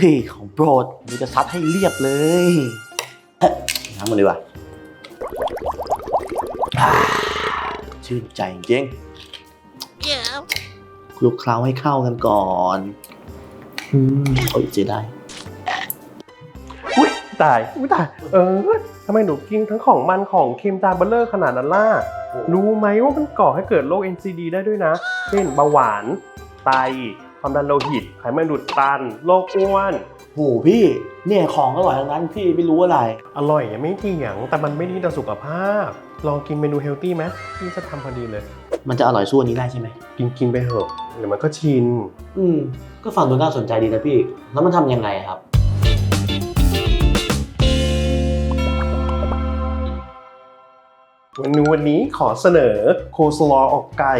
เฮ้ยของโปรดมันจะซัดให้เรียบเลยเอ๊ะน้ำมันดีกว่าอ่าชื่นใจจริงคลุกเคล้าให้เข้ากันก่อนอืมโอ้ยเสียได้ อุ้ยตาย อุ้ยตาย เออทำไมหนูกินทั้งของมันของเค็มจานเบลเลอร์ขนาดนั้นล่ะ รู้ไหมว่ามันก่อให้เกิดโรค NCD ได้ด้วยนะ เช่นเบาหวาน ไต ความดันโลหิต ไขมันอุดตัน โรคอ้วน โหพี่เนี่ยของอร่อยทั้งนั้นพี่ไม่รู้อะไร อร่อยไม่เถียง แต่มันไม่ดีต่อสุขภาพ ลองกินเมนูเฮลตี้ไหมพี่จะทำพอดีเลย มันจะอร่อยสู้อันนี้ได้ใช่ไหมกินกินไปเถอะเดี๋ยวมันก็ชิน อืม ก็ฟังดูน่าสนใจดีนะพี่ แล้วมันทำยังไงอะครับ เมนูวันนี้ขอเสนอโคสลออกไก่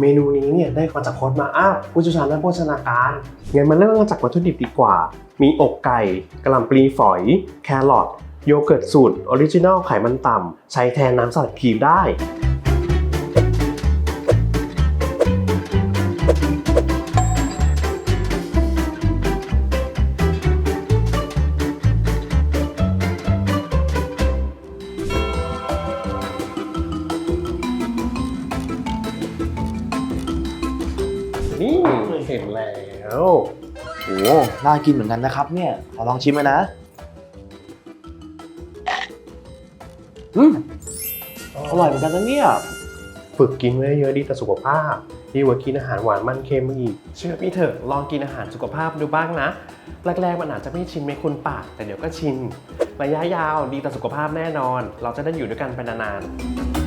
เมนูนี้เนี่ยได้มาจากโค้ดมาอ้าวผู้เชี่ยวชาญด้านโภชนาการงั้นมาเริ่มกันจากวัตถุดิบดีกว่า มีอกไก่กระหล่ำปลีฝอย แครอทโยเกิร์ตสูตรออริจินัลไขมันต่ำใช้แทนน้ำสลัดครีมได้ นี่เห็นแล้วโอ้น่ากินเหมือนกันนะครับ เนี่ยขอลองชิมเลยนะอืมอร่อยเหมือนกันนะเนี่ยฝึกกินไว้เยอะดีต่อสุขภาพดีกว่ากินอาหารหวานมันเค็มอีกเชื่อพี่เถอะลองกินอาหารสุขภาพดูบ้างนะแรกๆมันอาจจะไม่ชินไม่คุ้นปาก แต่เดี๋ยวก็ชินระยะยาวดีต่อสุขภาพแน่นอน เราจะได้อยู่ด้วยกันไปนานๆ